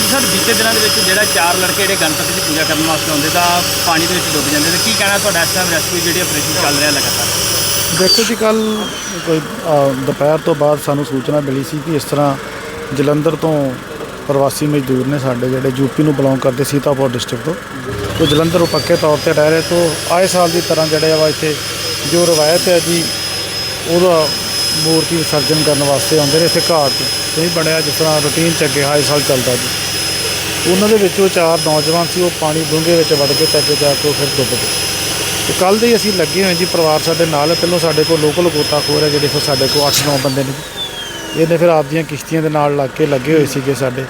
ਬੀਤੇ ਦਿਨਾਂ ਦੇ ਵਿੱਚ ਜਿਹੜਾ ਚਾਰ ਲੜਕੇ ਜਿਹੜੇ ਗਣਪਤੀ ਦੀ ਪੂਜਾ ਕਰਨ ਵਾਸਤੇ ਆਉਂਦੇ ਤਾਂ ਪਾਣੀ ਦੇ ਵਿੱਚ ਡੁੱਬ ਜਾਂਦੇ ਤੇ ਕੀ ਕਹਿਣਾ ਤੁਹਾਡਾ ਇਸ ਟਾਈਮ ਰੈਸਕਿਊ ਜਿਹੜੀ ਆਪਰੇਸ਼ਨ ਚੱਲ ਰਿਹਾ ਲਗਾਤਾਰ? ਦੇਖੋ ਜੀ ਕੱਲ ਕੋਈ ਅ, ਦੁਪਹਿਰ ਤੋਂ ਬਾਅਦ ਸਾਨੂੰ ਸੂਚਨਾ ਮਿਲੀ ਸੀ ਕਿ ਇਸ ਤਰ੍ਹਾਂ ਜਲੰਧਰ ਤੋਂ ਪ੍ਰਵਾਸੀ ਮਜ਼ਦੂਰ ਨੇ ਸਾਡੇ ਜਿਹੜੇ ਯੂਪੀ ਨੂੰ ਬਿਲੋਂਗ ਕਰਦੇ ਸੀਤਾਪੁਰ ਡਿਸਟ੍ਰਿਕਟ ਤੋਂ। ਉਹ ਜਲੰਧਰ ਉਹ ਪੱਕੇ ਤੌਰ ਤੇ ਰਹਿ ਰਹੇ ਤੋਂ ਆਏ ਸਾਲ ਦੀ ਤਰ੍ਹਾਂ ਜਿਹੜੇ ਆ ਵਾ ਇੱਥੇ ਜੋ ਰਵਾਇਤ ਹੈ ਜੀ ਉਹਦਾ ਮੂਰਤੀ ਵਿਸਰਜਨ ਕਰਨ ਵਾਸਤੇ ਆਉਂਦੇ ਨੇ ਇੱਥੇ ਘਾਟ ਨਹੀਂ ਬਣਿਆ ਜਿਸ ਤਰ੍ਹਾਂ ਰੂਟੀਨ ਚ ਅੱਗੇ ਆਏ ਸਾਲ ਚੱਲਦਾ ਜੀ। ਉਹਨਾਂ ਦੇ ਵਿੱਚੋਂ ਚਾਰ ਨੌਜਵਾਨ ਸੀ, ਉਹ ਪਾਣੀ ਡੂੰਘੇ ਵਿੱਚ ਵੜ ਕੇ ਤੇ ਅੱਗੇ ਜਾ ਕੇ ਉਹ ਫਿਰ ਡੁੱਬ ਗਏ। ਤੇ ਕੱਲ ਦੇ ਹੀ ਅਸੀਂ ਲੱਗੇ ਹੋਏ ਜੀ, ਪਰਿਵਾਰ ਸਾਡੇ ਨਾਲ ਪਹਿਲੋਂ ਸਾਡੇ ਕੋਲ ਲੋਕਲ ਗੋਤਾਖੋਰ ਹੈ ਜਿਹੜੇ ਫਿਰ ਸਾਡੇ ਕੋਲ 8-9 ਬੰਦੇ ਨੇ ਇਹਨੇ ਫਿਰ ਆਪਦੀਆਂ ਕਿਸ਼ਤੀਆਂ ਦੇ ਨਾਲ ਲੱਗ ਕੇ ਲੱਗੇ ਹੋਏ ਸੀਗੇ ਸਾਡੇ।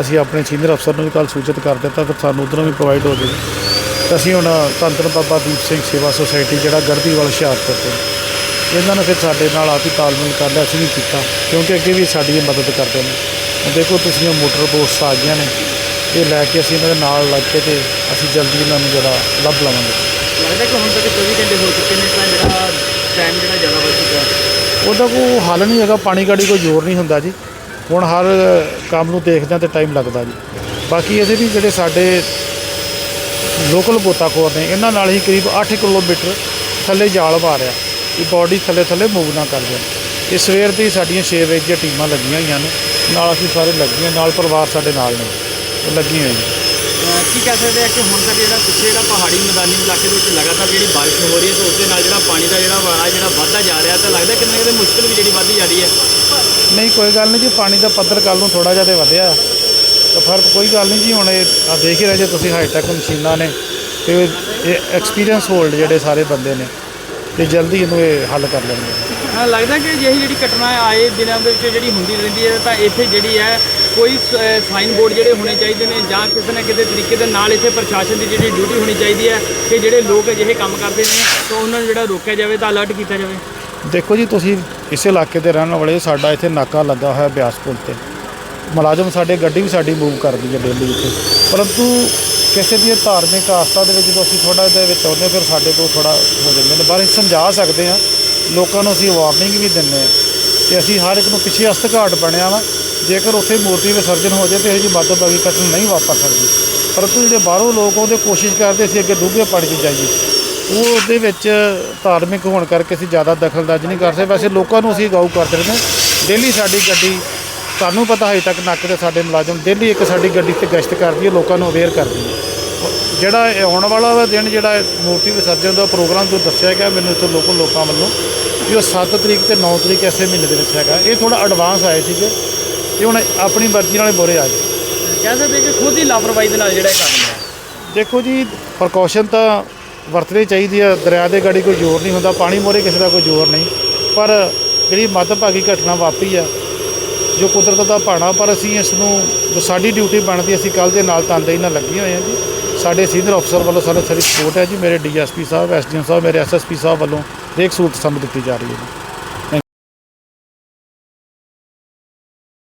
ਅਸੀਂ ਆਪਣੇ ਸੀਨੀਅਰ ਅਫਸਰ ਨੂੰ ਵੀ ਕੱਲ ਸੂਚਿਤ ਕਰ ਦਿੱਤਾ, ਫਿਰ ਸਾਨੂੰ ਉਧਰੋਂ ਵੀ ਪ੍ਰੋਵਾਈਡ ਹੋ ਜਾਵੇ ਤੇ ਅਸੀਂ ਹੁਣ ਧੰਨ ਬਾਬਾ ਦੀਪ ਸਿੰਘ ਸੇਵਾ ਸੁਸਾਇਟੀ ਜਿਹੜਾ ਗੜਦੀਵਾਲ ਹੁਸ਼ਿਆਰਪੁਰ ਤੋਂ। ਇਹਨਾਂ ਨੇ ਫਿਰ ਸਾਡੇ ਨਾਲ ਆਪ ਹੀ ਤਾਲਮੇਲ ਕਰ ਲਿਆ, ਅਸੀਂ ਵੀ ਕੀਤਾ, ਕਿਉਂਕਿ ਅੱਗੇ ਵੀ ਸਾਡੀ ਇਹ ਮਦਦ ਕਰਦੇ ਨੇ। ਦੇਖੋ ਤੁਸੀਂ ਇਹ ਮੋਟਰ ਬੋਟਸ ਆ ਗਈਆਂ ਨੇ। ਇਹ ਲੈ ਕੇ ਅਸੀਂ ਇਹਨਾਂ ਦੇ ਨਾਲ ਲੱਗ ਕੇ ਤੇ ਅਸੀਂ ਜਲਦੀ ਇਹਨਾਂ ਨੂੰ ਜਿਹੜਾ ਲੱਭ ਲਵਾਂਗੇ। ਲੱਗਦਾ ਕਿ ਹੁਣ ਤੱਕ 24 ਘੰਟੇ ਹੋ ਚੁੱਕੇ ਨੇ ਤਾਂ ਜਿਹੜਾ ਟਾਈਮ ਜਿਹੜਾ ਜ਼ਿਆਦਾ ਵੱਧ ਚੁੱਕਾ ਉਹਦਾ ਕੋਈ ਹੱਲ ਨਹੀਂ ਹੈਗਾ ਪਾਣੀ ਗਾੜੀ ਕੋਈ ਜ਼ੋਰ ਨਹੀਂ ਹੁੰਦਾ ਜੀ। ਹੁਣ ਹਰ ਕੰਮ ਨੂੰ ਦੇਖਦਿਆਂ ਤੇ ਟਾਈਮ ਲੱਗਦਾ ਜੀ। ਬਾਕੀ ਇਹਦੇ ਵੀ ਜਿਹੜੇ ਸਾਡੇ ਲੋਕਲ ਗੋਤਾਖੋਰ ਨੇ ਇਹਨਾਂ ਨਾਲ ਹੀ ਕਰੀਬ 8 ਕਿਲੋਮੀਟਰ ਥੱਲੇ ਜਾਲ ਮਾਰਿਆ ਕਿ ਬਾਡੀ ਥੱਲੇ ਥੱਲੇ ਮੂਵ ਨਾ ਕਰ ਜਾਏ ਇਹ ਸਵੇਰ ਦੀ ਸਾਡੀਆਂ 6 ਵਜੇ ਦੀਆਂ ਟੀਮਾਂ ਲੱਗੀਆਂ ਹੋਈਆਂ ਨੇ। ਨਾਲ ਅਸੀਂ ਸਾਰੇ ਲੱਗੀਆਂ ਨਾਲ ਪਰਿਵਾਰ ਸਾਡੇ ਨਾਲ ਨੇ। ਲੱਗੀਆਂ ਹੋਈਆਂ। ਅਹ ਕੀ ਕਹਿ ਸਕਦੇ ਆ ਕਿ ਹੁਣ ਤੱਕ ਜਿਹੜਾ ਪਿੱਛੇ ਜਿਹੜਾ ਪਹਾੜੀ ਮੈਦਾਨੀ ਇਲਾਕੇ ਦੇ ਵਿੱਚ ਲਗਾਤਾਰ ਜਿਹੜੀ ਬਾਰਿਸ਼ ਹੋ ਰਹੀ ਹੈ ਤਾਂ ਉਸ ਦੇ ਨਾਲ ਜਿਹੜਾ ਪਾਣੀ ਦਾ ਜਿਹੜਾ ਵਾੜਾ ਜਿਹੜਾ ਵੱਧਦਾ ਜਾ ਰਿਹਾ ਤਾਂ ਲੱਗਦਾ ਕਿੰਨੇ ਕਿਤੇ ਮੁਸ਼ਕਲ ਵੀ ਜਿਹੜੀ ਵੱਧਦੀ ਜਾ ਰਹੀ ਹੈ। ਨਹੀਂ ਕੋਈ ਗੱਲ ਨਹੀਂ ਜੀ ਪਾਣੀ ਦਾ ਪੱਧਰ ਕੱਲ ਨੂੰ ਥੋੜਾ ਜਿਹਾ ਤੇ ਵਧਿਆ। ਤਾਂ ਫ਼ਰਕ ਕੋਈ ਗੱਲ ਨਹੀਂ ਜੀ ਹੁਣ ਇਹ ਆ ਦੇਖ ਹੀ ਰਹੇ ਜੇ ਤੁਸੀਂ ਹਾਈਟੈਕ ਮਸ਼ੀਨਾਂ ਨੇ ਤੇ ਇਹ ਐਕਸਪੀਰੀਅੰਸ ਹੋਲਡ ਜਿਹੜੇ ਸਾਰੇ ਬੰਦੇ ਨੇ ਤੇ ਜਲਦੀ ਇਹਨੂੰ ਇਹ ਹੱਲ ਕਰ ਲੈਣਗੇ। ਲੱਗਦਾ ਕਿ ਜਿਹੀ ਜਿਹੜੀ ਘਟਨਾ ਆਏ ਦਿਨਾਂ ਦੇ ਵਿੱਚ ਜਿਹੜੀ ਹੁੰਦੀ ਰਹਿੰਦੀ ਹੈ ਤਾਂ ਇੱਥੇ ਜਿਹੜੀ ਹੈ ਕੋਈ ਸਾਈਨ ਬੋਰਡ ਜਿਹੜੇ ਹੋਣੇ ਚਾਹੀਦੇ ਨੇ ਜਾਂ ਕਿਸੇ ਨਾ ਕਿਸੇ ਤਰੀਕੇ ਦੇ ਨਾਲ ਇੱਥੇ ਪ੍ਰਸ਼ਾਸਨ ਦੀ ਜਿਹੜੀ ਡਿਊਟੀ ਹੋਣੀ ਚਾਹੀਦੀ ਹੈ ਕਿ ਜਿਹੜੇ ਲੋਕ ਅਜਿਹੇ ਕੰਮ ਕਰਦੇ ਨੇ, ਤਾਂ ਉਹਨਾਂ ਨੂੰ ਜਿਹੜਾ ਰੋਕਿਆ ਜਾਵੇ, ਤਾਂ ਅਲਰਟ ਕੀਤਾ ਜਾਵੇ। ਦੇਖੋ ਜੀ, ਤੁਸੀਂ ਇਸ ਇਲਾਕੇ ਦੇ ਰਹਿਣ ਵਾਲੇ, ਸਾਡਾ ਇੱਥੇ ਨਾਕਾ ਲੱਗਾ ਹੋਇਆ ਬਿਆਸ ਪੁਲ ਤੇ। ਮੁਲਾਜ਼ਮ ਸਾਡੇ, ਗੱਡੀ ਵੀ ਸਾਡੀ ਮੂਵ ਕਰਦੀ ਹੈ ਡੇਲੀ ਇੱਥੇ। ਪਰੰਤੂ ਕਿਸੇ ਦੀ ਧਾਰਮਿਕ ਆਸਥਾ ਦੇ ਵਿੱਚ ਜਦੋਂ ਅਸੀਂ ਥੋੜਾ ਇਹਦੇ ਵਿੱਚ ਆਉਂਦੇ ਫਿਰ ਸਾਡੇ ਕੋਲ ਥੋੜਾ ਹੋ ਜਾਂਦੇ ਨੇ। ਬਾਰੇ ਸਮਝਾ ਸਕਦੇ ਹਾਂ। ਲੋਕਾਂ ਨੂੰ ਅਸੀਂ ਵਾਰਨਿੰਗ ਵੀ ਦਿੰਦੇ ਹਾਂ। ਤੇ ਅਸੀਂ ਹਰ ਇੱਕ ਨੂੰ ਪਿੱਛੇ ਅਸਤ ਘਾਟ ਬਣਿਆ ਵਾ। ਜੇਕਰ ਉੱਥੇ ਮੂਰਤੀ ਵਿਸਰਜਨ ਹੋ ਜਾਏ ਤੇ ਇਹ ਜੀ ਮੱਧਭਾਗੀ ਘਟਨਾ ਨਹੀਂ ਵਾਪਰ ਸਕਦੀ। ਪਰੰਤੂ ਜਿਹੜੇ ਬਾਹਰੋਂ ਲੋਕ ਉਹਦੇ ਕੋਸ਼ਿਸ਼ ਕਰਦੇ ਅਸੀਂ ਅੱਗੇ ਡੂੰਘੇ ਪਾਣੀ 'ਚ ਜਾਈਏ। ਉਹ ਉਹਦੇ ਵਿੱਚ ਧਾਰਮਿਕ ਹੋਣ ਕਰਕੇ ਅਸੀਂ ਜ਼ਿਆਦਾ ਦਖਲਅੰਦਾਜ਼ੀ ਨਹੀਂ ਕਰ ਸਕਦੇ। ਵੈਸੇ ਲੋਕਾਂ ਨੂੰ ਅਸੀਂ ਅਗਾਊ ਕਰਦੇ ਰਹਿੰਦੇ ਡੇਲੀ ਸਾਡੀ ਗੱਡੀ, ਤੁਹਾਨੂੰ ਪਤਾ ਹਜੇ ਤੱਕ ਨੱਕ ਤੇ ਸਾਡੇ ਮੁਲਾਜ਼ਮ ਡੇਲੀ ਇੱਕ ਸਾਡੀ ਗੱਡੀ ਤੇ ਗਸ਼ਤ ਕਰਦੀ ਹੈ, ਲੋਕਾਂ ਨੂੰ ਅਵੇਅਰ ਕਰਦੀ ਹੈ। ਜਿਹੜਾ ਆਉਣ ਵਾਲਾ ਦਿਨ ਜਿਹੜਾ ਮੂਰਤੀ ਵਿਸਰਜਨ ਦਾ ਪ੍ਰੋਗਰਾਮ ਜੋ ਦੱਸਿਆ ਗਿਆ, ਮੈਨੂੰ ਇੱਥੋਂ ਲੋਕਲ ਲੋਕਾਂ ਵੱਲੋਂ। ਕਿ ਉਹ 7 ਤਰੀਕ ਤੇ 9 ਤਰੀਕ ਐਸੇ ਮਹੀਨੇ ਦੇ ਵਿੱਚ ਹੈਗਾ ਇਹ ਥੋੜਾ ਐਡਵਾਂਸ ਆਏ ਸੀਗੇ ਇਹ ਹੁਣ ਆਪਣੀ ਮਰਜ਼ੀ ਨਾਲ ਬੋਰੇ ਆ ਗਏ। ਕਹਿ ਸਕਦੇ ਕਿ ਖੁਦ ਹੀ ਲਾਪਰਵਾਹੀ ਦੇ ਨਾਲ ਜਿਹੜਾ ਇਹ ਕੰਮ ਹੈ। ਦੇਖੋ ਜੀ ਪ੍ਰੀਕਾਸ਼ਨ ਤਾਂ ਵਰਤਣੀ ਚਾਹੀਦੀ ਹੈ ਦਰਿਆ ਦੇ ਗਾੜੀ ਕੋਈ ਜ਼ੋਰ ਨਹੀਂ ਹੁੰਦਾ ਪਾਣੀ ਮੋਰੇ ਕਿਸੇ ਦਾ ਕੋਈ ਜ਼ੋਰ ਨਹੀਂ। ਪਰ ਜਿਹੜੀ ਮੱਧਭਾਗੀ ਘਟਨਾ ਵਾਪਰੀ ਆ ਜੋ ਕੁਦਰਤ ਦਾ ਭਾਣਾ ਪਰ ਅਸੀਂ ਇਸ ਨੂੰ ਜੋ ਸਾਡੀ ਡਿਊਟੀ ਬਣਦੀ ਅਸੀਂ ਕੱਲ ਦੇ ਨਾਲ ਤਨਦੇਹੀ ਨਾਲ ਲੱਗੇ ਹੋਏ ਹਾਂ ਜੀ। ਸਾਡੇ ਸੀਨੀਅਰ ਅਫਸਰ ਵੱਲੋਂ ਸਾਨੂੰ ਸਾਰੀ ਸਪੋਰਟ ਹੈ ਜੀ, ਮੇਰੇ ਡੀਐਸਪੀ ਸਾਹਿਬ, ਐਸਡੀਐਮ ਸਾਹਿਬ, ਮੇਰੇ ਐਸਐਸਪੀ ਸਾਹਿਬ ਵੱਲੋਂ ਹਰੇਕ ਸਹੂਲਤ ਸਾਨੂੰ ਦਿੱਤੀ ਜਾ ਰਹੀ ਹੈ ਜੀ।